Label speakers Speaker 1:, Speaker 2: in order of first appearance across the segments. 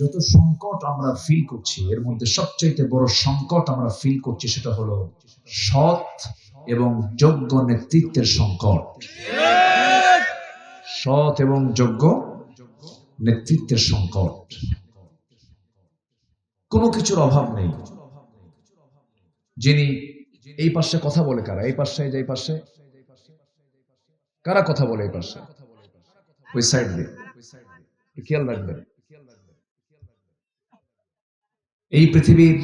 Speaker 1: যত সংকট আমরা ফিল করছি, এর মধ্যে সবচাইতে বড় সংকট আমরা ফিল করছি সেটা হলো সৎ এবং যোগ্য নেতৃত্বের সংকট। সৎ এবং যোগ্য নেতৃত্বের সংকট। কোনো কিছুর অভাব নেই। যিনি এই পাশে কথা বলে কারা? এই পাশে এই পাশে। কারা কথা বলে এই পাশে? ওই সাইড দিয়ে। খেয়াল রাখবেন। এই পৃথিবীর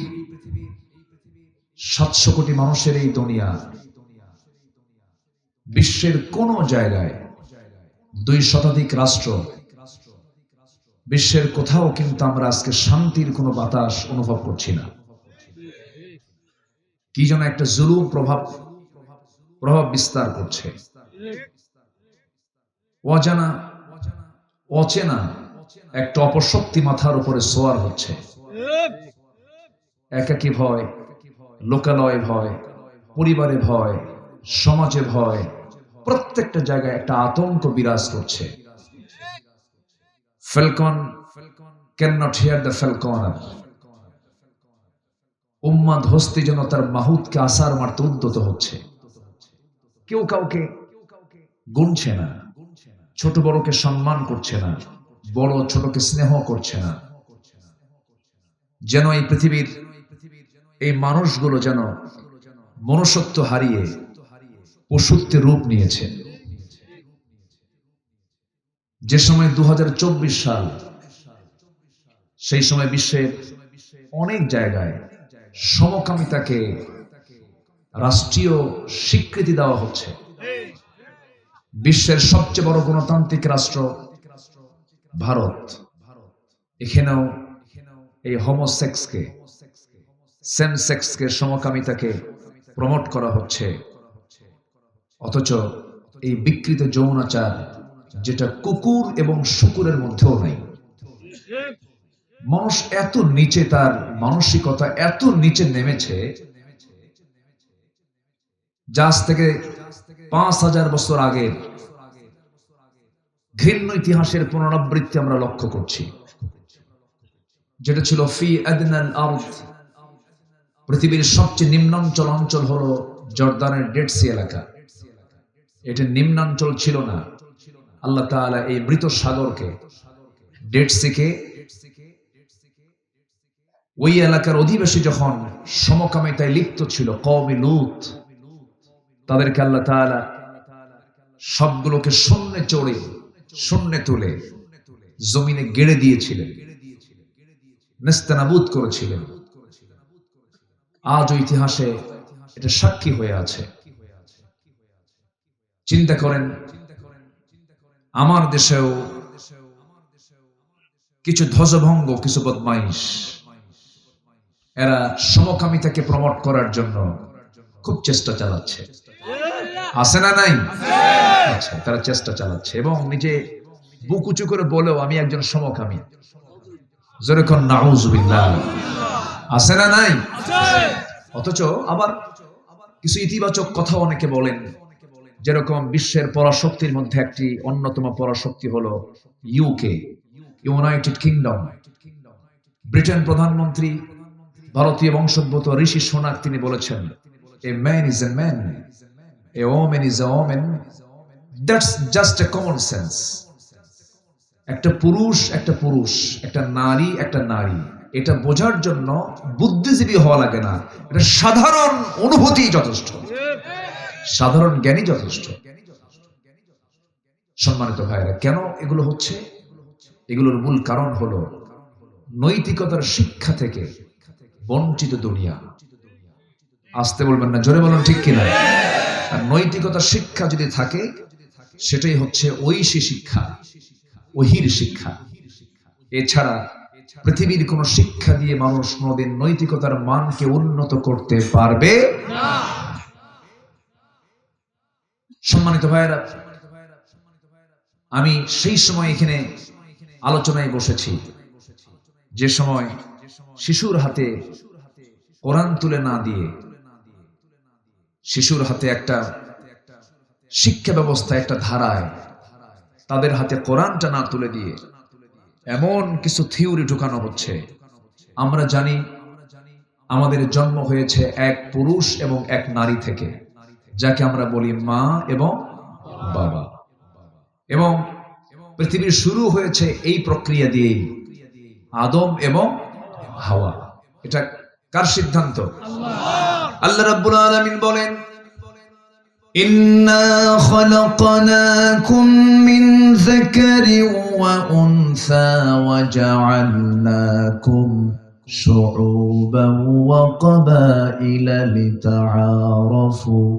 Speaker 1: সাতশো কোটি মানুষের এই দুনিয়া বিশ্বের কোন জায়গায় দুই শতাধিক রাষ্ট্র, বিশ্বের কোথাও কিন্তু আমরা আজকে শান্তির কোনো বাতাস অনুভব করছি না। কি যেন একটা জুলুম প্রভাব প্রভাব বিস্তার করছে। অজানা, অচেনা একটা অপশক্তি মাথার উপরে সোয়ার হচ্ছে। একাকী ভয়, লোকালয় ভয়, পরিবারে ভয়, সমাজে ভয়, প্রত্যেকটা জায়গায় একটা আতঙ্ক বিরাজ করছে। Falcon can not hear the falconer উম্মাদ হস্তি যেন তার মাহুতকে আসার মারতে উদ্যত হচ্ছে। কেউ কাউকে গুনছে না। ছোট বড়কে সম্মান করছে না। বড় ছোটকে স্নেহ করছে না। যেন এই পৃথিবীর এই মানুষগুলো যেন মনুষ্যত্ব হারিয়ে পশুত্বে রূপ নিয়েছে। যে সময় দু হাজার চব্বিশ সাল, সেই সময় বিশ্বের অনেক জায়গায় সমকামিতাকে রাষ্ট্রীয় স্বীকৃতি দেওয়া হচ্ছে। বিশ্বের সবচেয়ে বড় গণতান্ত্রিক রাষ্ট্র ভারত। এখানেও এই হোমোসেক্সকে সেম সেক্সকে সমকামিতাকে প্রমোট করা হচ্ছে। অথচ এই বিকৃত যৌনাচার যেটা কুকুর এবং শুকুরের মধ্যেও নাই। মানুষ এত নিচে তার মানসিকতা এত নিচে নেমেছে যাজ থেকে পাঁচ হাজার বছর আগে ঘৃণ্য ইতিহাসের পুনরাবৃত্তি আমরা লক্ষ্য করছি। যেটা ছিল ফি আদনাল আরদ পৃথিবীর সবচেয়ে নিম্নাঞ্চল অঞ্চল হলো জর্দানের ডেড সি এলাকা। এটা নিম্নাঞ্চল ছিল না। আল্লাহ তাআলা এই মৃত সাগরকে, ডেড সিকে, ওই এলাকার অধিবাসী যখন সমকামিতায় লিপ্ত ছিল, কওমে লুত, তাদেরকে আল্লাহ তাআলা সবগুলোকে শূন্যে চড়ে, শূন্যে তুলে জমিনে গেড়ে দিয়েছিলেন, নেস্তানাবুদ করেছিলেন। আজও ইতিহাসে এটা সাক্ষী হয়ে আছে। চিন্তা করেন, আমার দেশেও কিছু ধ্বজভঙ্গ, কিছু বদমাইশ, এরা সমকামিতাকে প্রমোট করার জন্য খুব চেষ্টা চালাচ্ছে। আছে না নাই? আচ্ছা তারা চেষ্টা চালাচ্ছে এবং নিজে বুক উঁচু করে বলেও, আমি একজন সমকামী। যেরকম আছে না নাই? অথচ আবার কিছু ইতিবাচক কথা অনেকে বলেন। যেরকম বিশ্বের পরাশক্তির মধ্যে একটি অন্যতম পরাশক্তি হলো ইউকে ইউনাইটেড কিংডম ব্রিটেন প্রধানমন্ত্রী ভারতীয় বংশোদ্ভূত ঋষি সোনাক তিনি বলেছেন a man is a man a woman is a woman that's just a common sense একটা পুরুষ একটা পুরুষ একটা নারী একটা নারী। এটা বোঝার জন্য বুদ্ধিজীবী হওয়া লাগে না। এটা সাধারণ অনুভূতি যথেষ্ট। সাধারণ জ্ঞানী যথেষ্ট। সম্মানিত ভাইরা কেন এগুলো হচ্ছে? এগুলোর মূল কারণ হলো নৈতিকতার শিক্ষা থেকে বঞ্চিত দুনিয়া। আসতে বলবেন না, জোরে বলুন ঠিক কিনা? আর নৈতিকতার শিক্ষা যদি থাকে, সেটাই হচ্ছে ঐশী শিক্ষা ওহির শিক্ষা। এছাড়া পৃথিবীর কোন শিক্ষা দিয়ে মানুষ কোনদিন নৈতিকতার মানকে উন্নত করতে পারবে? সম্মানিত ভাইয়েরা, আমি সেই সময় এখানে আলোচনায় বসেছি। যে সময় শিশুর হাতে কোরআন তুলে না দিয়ে, শিশুর হাতে একটা শিক্ষা ব্যবস্থা, একটা ধারায় তাদের হাতে কোরআনটা না তুলে দিয়ে এমন কিছু থিওরি ঢুকানো হচ্ছে। আমরা জানি আমাদের জন্ম হয়েছে এক পুরুষ এবং এক নারী থেকে যাকে আমরা বলি মা এবং বাবা। এবং পৃথিবীর শুরু হয়েছে এই প্রক্রিয়া দিয়েই আদম এবং হাওয়া। এটা কার সিদ্ধান্ত? আল্লাহ। রাব্বুল আলামিন বলেন
Speaker 2: إنا خلقناكم من ذكر وأنثى وجعلناكم شعوبا وقبائل لتعارفوا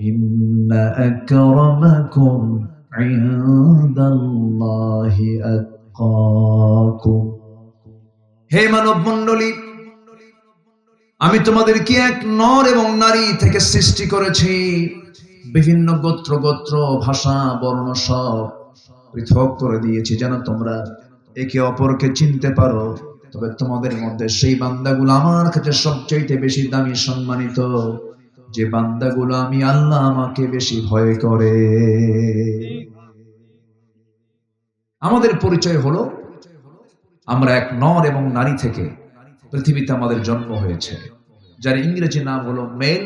Speaker 2: إن أكرمكم عند الله أتقاكم
Speaker 1: হে মানব মণ্ডলী আমি তোমাদেরকে এক নর এবং নারী থেকে সৃষ্টি করেছি বিভিন্ন গোত্র গোত্র, ভাষা, বর্ণ সব পৃথক করে দিয়েছি যেন তোমরা একে অপরকে চিনতে পারো। তবে তোমাদের মধ্যে সেই বান্দাগুলো আমার কাছে সবচাইতে বেশি দামি সম্মানিত। যে বান্দাগুলো আমি আল্লাহ আমাকে বেশি ভয় করে। আমাদের পরিচয় হলো, আমরা এক নর এবং নারী থেকে পৃথিবীতে আমাদের জন্ম হয়েছে, যার ইংরেজি নাম হলো মেল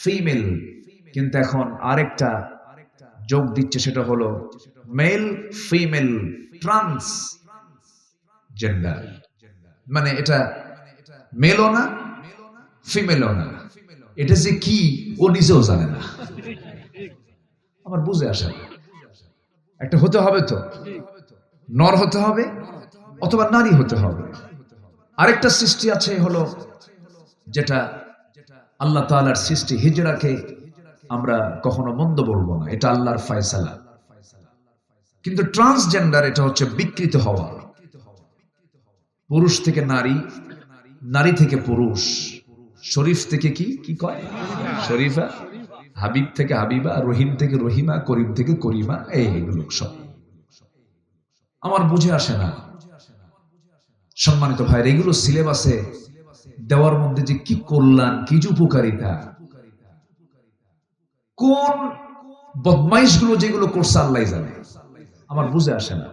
Speaker 1: ফিমেল। কিন্তু এখন আরেকটা যোগ দিচ্ছে, সেটা হলো মেল ফিমেল ট্রান্স জেন্ডার মানে এটা মেলও না ফিমেলও না। এটা যে কি, ও নিজেও জানে না। আমার বুঝে আসে একটা হতে হবে তো। নর হতে হবে, অথবা নারী হতে হবে। আরেকটা সৃষ্টি আছে হলো, যেটা আল্লাহ তাআলার সৃষ্টি হিজরাকে আমরা কখনো মন্দ বলব না, এটা আল্লাহর ফয়সালা। কিন্তু ট্রান্সজেন্ডার এটা হচ্ছে বিকৃত হওয়া। পুরুষ থেকে নারী নারী থেকে পুরুষ। শরীফ থেকে কি? কি কয়? শরীফা? হাবিব থেকে হাবিবা, রহিম থেকে রহিমা, করিম থেকে করিমা, এই এগুলো সব। আমার বুঝে আসে না। সম্মানিত ভাইয়ের, এগুলো সিলেবাসে দেওয়ার মধ্যে যে কি কল্যাণ, কি যে উপকারিতা কোন বদমাইশগুলো যেগুলো করছে আল্লাহ জানে। আমার বুঝে আসে না।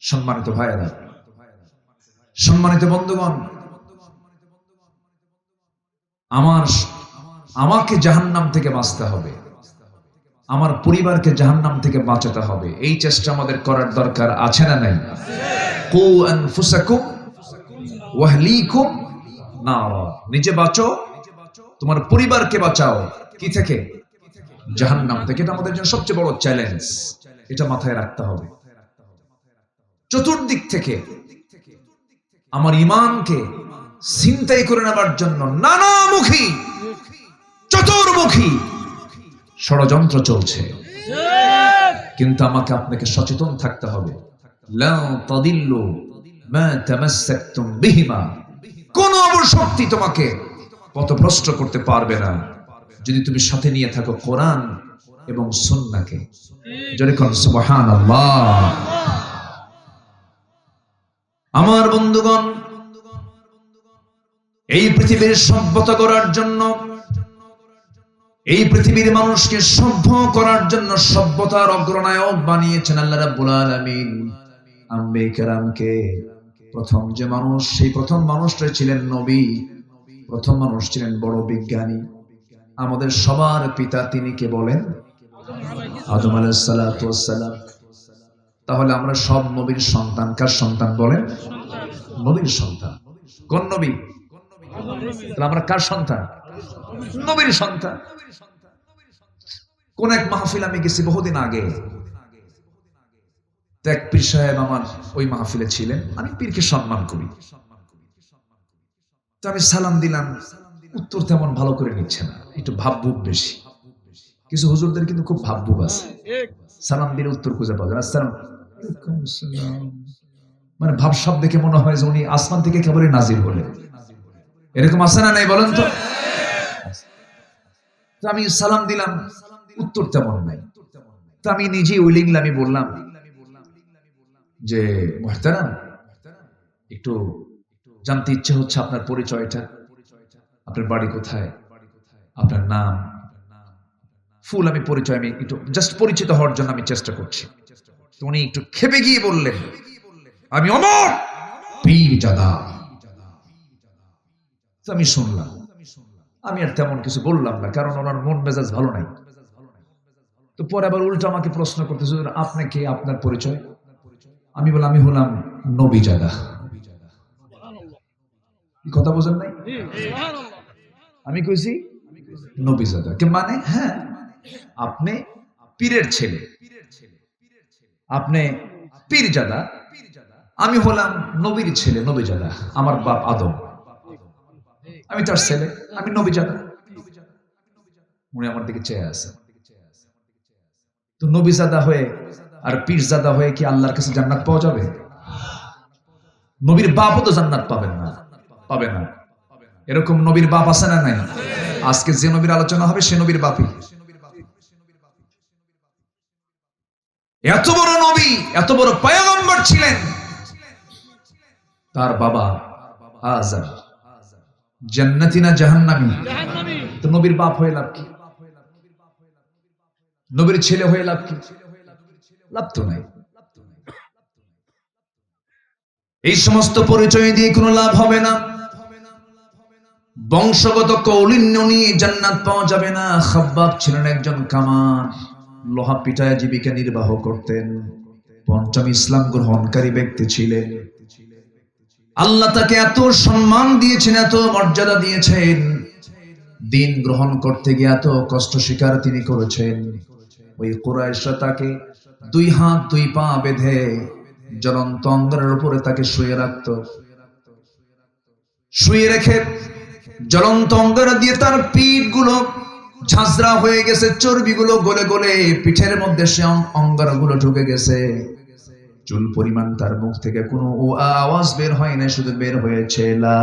Speaker 1: সম্মানিত ভাইয়েরা, সম্মানিত বন্ধুগণ, আমার, আমাকে জাহান্নাম থেকে বাঁচতে হবে। আমার পরিবারকে জাহান্নাম থেকে বাঁচাতে হবে। এই চেষ্টা আমাদের করার দরকার আছে না নাই? নিজে বাঁচো, তোমার পরিবারকে বাঁচাও। কি থেকে? জাহান্নাম থেকে। এটা আমাদের জন্য সবচেয়ে বড় চ্যালেঞ্জ এটা মাথায় রাখতে হবে। চতুর্দিক থেকে আমার ইমানকে চিন্তাই করে নেবার জন্য নানামুখী, চতুর্মুখী ষড়যন্ত্র চলছে। কিন্তু আমাকে আপনাকে সচেতন থাকতে হবে। কোন অবশক্তি তোমাকে পথভ্রষ্ট করতে পারবে না। যদি তুমি সাথে নিয়ে থাকো কোরআন এবং সুন্নাহকে জোরে কোন সুবহানাল্লাহ। আমার বন্ধুগণ, এই পৃথিবীর সভ্যতা করার জন্য, এই পৃথিবীর মানুষকে সভ্য করার জন্য সভ্যতার অগ্রনায়ক বানিয়েছেন আল্লাহ রাব্বুল আলামিন। আম্বে কেরামকে প্রথম যে মানুষ, সেই প্রথম মানুষটা ছিলেন নবী, প্রথম মানুষ ছিলেন বড় বিজ্ঞানী। আমাদের সবার পিতা তিনি কে বলেন? আদম আলাইহিস সালাতু ওয়াস সালাম। তাহলে আমরা সব নবীর সন্তান কার সন্তান বলেন? নবীর সন্তান। কোন নবী? আমরা কার সন্তান? নবীর সন্তান। কোন এক মাহফিল আমি গেছি বহুদিন আগে। এক সাহেব আমার ওই মাহফিলে ছিলেন। আমি পীরকে সম্মান করি। তো আমি সালাম দিলাম। উত্তর তেমন ভালো করে নিচ্ছে না। একটু ভাবভুব বেশি। কিছু হুজুরদের কিন্তু খুব ভাবভুব আছে। সালাম দিলে উত্তর খুঁজে পাওয়া যায় আসসালাম মানে ভাব সব দেখে মনে হয় যে উনি আসমান থেকে কেবলই নাজির বলে এরকম আছে না নাই বলেন তো? আমি সালাম দিলাম, উত্তর তেমন নাই। তো আমি নিজেই ওই লিখলাম আমি বললাম যে, মহতারাম, একটু জানতে ইচ্ছে হচ্ছে আপনার পরিচয়টা। আপনার বাড়ি কোথায়? আপনার নাম? ফুল আমি পরিচয় আমি একটু জাস্ট পরিচিত হওয়ার জন্য আমি চেষ্টা করছি। উনি একটু খেপে গিয়ে বললেন আমি অমর পীর জাদা। আমি শুনলাম। আমি আর তেমন কিছু বললাম না কারণ ওনার মন মেজাজ ভালো নাই। তো পরে আবার উল্টো আমাকে প্রশ্ন করতেছে "হুজুর, আপনি কে? আপনার পরিচয়? আমি বললাম আমি হলাম নবী জাদা। কথা বোঝেন নাই? আমি কইছি, নবীজাদা। কে মানে? হ্যাঁ আপনি পীরের ছেলে। আপনি পীরজাদা। আমি হলাম নবীর ছেলে, নবীজাদা। আমার বাপ আদম। আমি তার ছেলে, আমি নবীজাদা। উনি আমার দিকে চেয়ে আছে। তো নবীজাদা হয়ে আর পীরজাদা হয়ে কি আল্লাহর কাছে জান্নাত পাওয়া যাবে? নবীর বাপও তো জান্নাত পাবেন না। পাবে না। এরকম নবীর বাপ আছে না নাই? আজকে যে নবীর আলোচনা হবে সে নবীর বাপই। এত বড় নবী এত বড় পয়গম্বর ছিলেন। তার বাবা আজার জান্নাতি না জাহান্নামী। তো নবীর বাপ হয়ে লাভ কি? নবীর ছেলে হয়ে লাভ কি? লাভ তো নাই। এই সমস্ত পরিচয় দিয়ে কোনো লাভ হবে না। বংশগত কৌলিন্য নিয়ে জান্নাত পাওয়া যাবে না। খাব্বাব ছিলেন একজন কামার, লোহা পিটায় জীবিকা নির্বাহ করতেন। পঞ্চম ইসলাম গ্রহণকারী ব্যক্তি ছিলেন। আল্লাহ তাকে এত সম্মান দিয়েছেন, এত মর্যাদা দিয়েছেন। দিন গ্রহণ করতে গিয়ে এত কষ্ট স্বীকার তিনি করেছেন। ওই কুরাইশরা তাকে দুই হাত, দুই পা বেঁধে জ্বলন্ত অঙ্গারের উপরে তাকে শুয়ে রাখতো। শুয়ে রেখে জ্বলন্ত অঙ্গার দিয়ে তার পিঠগুলো ঝাঁঝরা হয়ে গেছে চর্বি গুলো গলে গলে পিঠের মধ্যে সে অঙ্গারগুলো ঢুকে গেছে। চুল পরিমাণ তার মুখ থেকে কোনো ও আওয়াজ বের হয় না শুধু বের হয়েছে, লা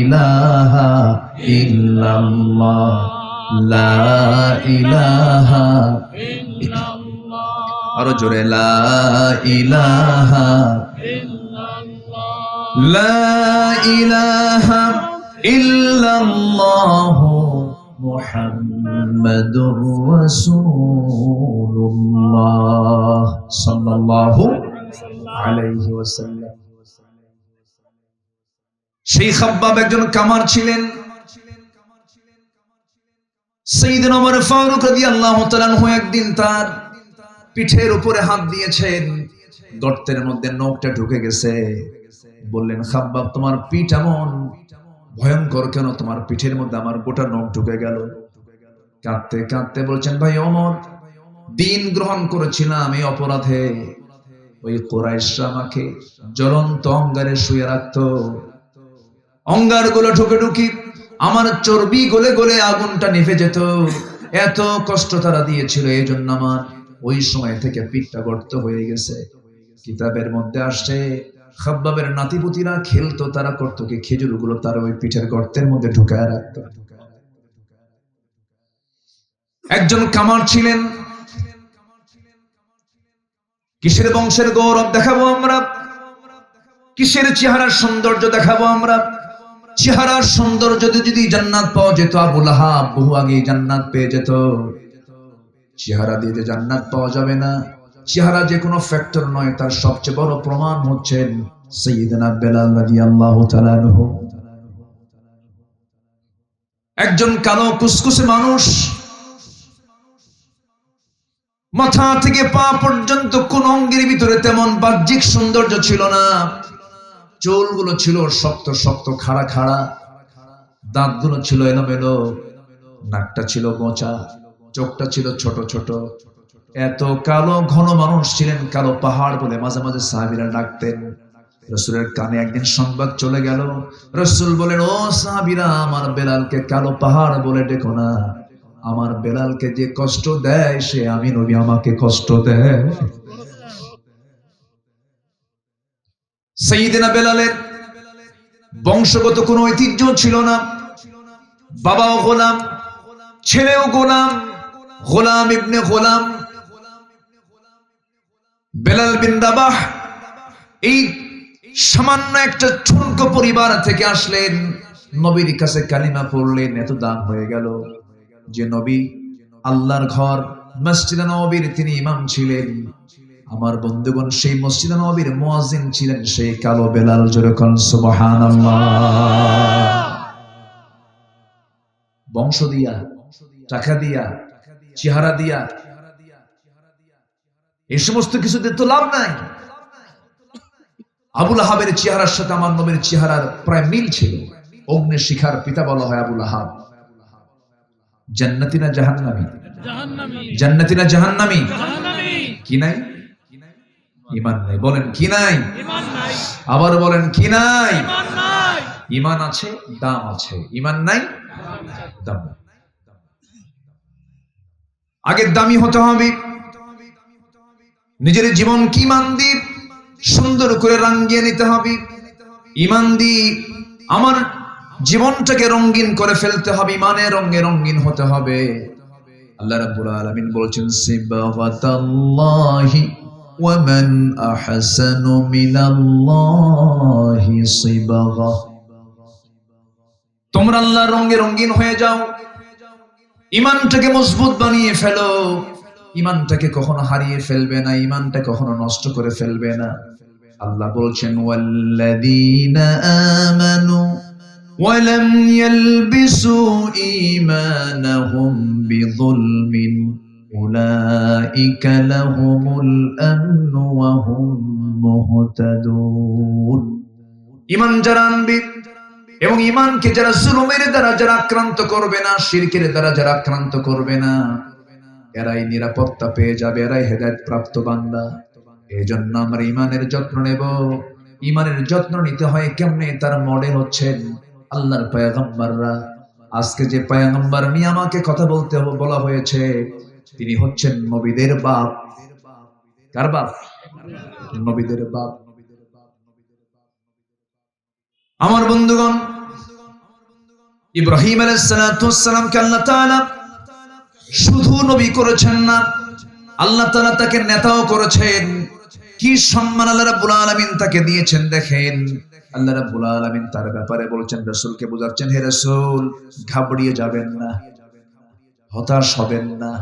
Speaker 1: ইলাহা ইল্লাল্লাহ, লা ইলাহা আরও জোরে, লা ইলাহা লা ইলাহা সেই খাব্বাব একজন কামার ছিলেন। সেইদিন আমার ফারুক রাদিয়াল্লাহু তাআলা একদিন তার পিঠের উপরে হাত দিয়েছেন। গর্তের মধ্যে নখটা ঢুকে গেছে। বললেন, খাব্বাব, তোমার পিঠ এমন ভয়ঙ্কর কেন তোমার পিঠের মধ্যে আমার গোটা নখ ঢুকে গেল? কাঁদতে কাঁদতে বলছেন, ভাই অমর, দিন গ্রহণ করেছিলাম এই অপরাধে। ওই কোরাইশরা আমাকে জ্বলন্ত অঙ্গারে শুয়ে রাখতো। অঙ্গারগুলো ঢুকে ঢুকি, আমার চর্বি গলে গলে আগুনটা নিভে যেত। এত কষ্ট তারা দিয়েছিল এই জন্য আমার ওই সময় থেকে পিঠটা গর্ত হয়ে গেছে। কিতাবের মধ্যে আসছে খাব্বাবের নাতিপুতিরা খেলতো, তারা করতো কি? খেজুরগুলো তার ওই পিঠের গর্তের মধ্যে ঢুকায় রাখতো। একজন কামার ছিলেন। কিসের বংশের গৌরব দেখাবো আমরা? কিসের চেহারার সৌন্দর্য দেখাবো আমরা? চেহারার সৌন্দর্য যদি জান্নাত পাওয়া যেত, আবু লাহাব বহু আগে জান্নাত পেয়ে যেত। চেহারা দিয়ে যে জান্নাত পাওয়া যাবে না। চেহারা যে কোনো ফ্যাক্টর নয়, তার সবচেয়ে বড় প্রমাণ হচ্ছেন সৈয়দনা বেলাল রাদিয়াল্লাহু তাআলা একজন কালো কুসকুসে মানুষ, মাথা থেকে পা পর্যন্ত কোন অঙ্গের ভিতরে তেমন বাহ্যিক সৌন্দর্য ছিল না। চুলগুলো ছিল শক্ত শক্ত, খাড়া খাড়া। দাঁতগুলো ছিল এলোমেলো। নাকটা ছিল মোচা। চোখটা ছিল ছোট ছোট। এত কালো ঘন মানুষ ছিলেন, কালো পাহাড় বলে মাঝে মাঝে সাহাবিরা ডাকতেন। রসুলের কানে একদিন সংবাদ চলে গেল। রসুল বলেন, ও সাহাবিরা, আমার বেলালকে কালো পাহাড় বলে ডেকো না। আমার বেলালকে যে কষ্ট দেয়, সে আমি নবী আমাকে কষ্ট দেয়। বেলালের বংশগত কোনো ঐতিহ্য ছিল না। বাবাও গোলাম, ছেলেও গোলাম গোলাম ইবনে গোলাম বেলাল বিন রাবাহ এই সামান্য একটা ঠুনক পরিবার থেকে আসলেন। নবীর কাছে কালিমা পড়লেন, এত দাম হয়ে গেল যে নবী, আল্লাহর ঘর মসজিদ নবীর তিনি ইমাম ছিলেন। আমার বন্ধুগণ, সেই মসজিদ নবীর মুয়াজ্জিন ছিলেন সেই কালো বেলাল জোরে কোন সুবহানাল্লাহ। বংশ দিয়া, টাকা দিয়া, চেহারা দিয়া এই সমস্ত কিছুতে তো লাভ নাই। আবুল আহাবের চেহারার সাথে আমার নবীর চেহারার প্রায় মিল ছিল। অগ্নি শিখার পিতা বলা হয় আবুল আহাব। জান্নাতি না জাহান্নামী? জান্নাতি না জাহান্নামী? কি নাই? ইমান নাই। বলেন, কি নাই? আবার বলেন, কি নাই? ইমান আছে, দাম আছে। ইমান নাই, দাম। আগে দামি হতে হবে। নিজের জীবন কি ইমান দিয়ে সুন্দর করে রাঙ্গিয়ে নিতে হবে। ইমান দিয়ে আমার জীবনটাকে রঙিন করে ফেলতে হবে, ইমানের রঙে রঙিন হতে হবে। আল্লাহ রাব্বুল আলামিন বলছেন সিবগাতাল্লাহি ওয়া মান আহসানু মিনাল্লাহি সিবগা। তোমরা আল্লাহর রঙে রঙিন হয়ে যাও। ইমানটাকে মজবুত বানিয়ে ফেলো। ইমানটাকে কখনো হারিয়ে ফেলবে না, ইমানটা কখনো নষ্ট করে ফেলবে না। আল্লাহ বলছেন, ওয়াল্লাযীনা আমানু ওয়ালাম ইয়ালবিসু ঈমানাহুম বিযুলমিন, উলাইকা লাহুমুল আমন ওয়া হুম মুহতাদুন। ঈমান যারা আনবে এবং ঈমানকে যারা জুলুমের দ্বারা যারা আক্রান্ত করবে না, শিরকের দ্বারা যারা আক্রান্ত করবে না এরাই নিরাপত্তা পেয়ে যাবে, এরাই হেদায়ত প্রাপ্ত বান্দা। এই জন্য আমরা ইমানের যত্ন নেব। ইমানের যত্ন নিতে হয় কেমনে? তার মডেল হচ্ছেন আল্লাহর পায়গম্বররা। আজকে যে পায়গম্বর নিয়ে আমাকে কথা বলতে বলা হয়েছে, তিনি হচ্ছেন নবীদের বাপ। কার বাপ? নবীদের বাপ। আমার বন্ধুগণ, ইব্রাহিম আলাইসালামকে আল্লাহ তাআলা শুধু নবী করেছেন না, আল্লাহ তালা তাকে নেতাও করেছেন। কি সম্মান আল্লাহ রাব্বুল আলামিন তাকে দিয়েছেন দেখেন। আল্লাহ রাব্বুল আলামিন তার ব্যাপারে বলছেন, রাসূলকে বোঝাচ্ছেন, হে রসুল, ঘাবড়িয়ে যাবেন না, হতাশ হবেন না।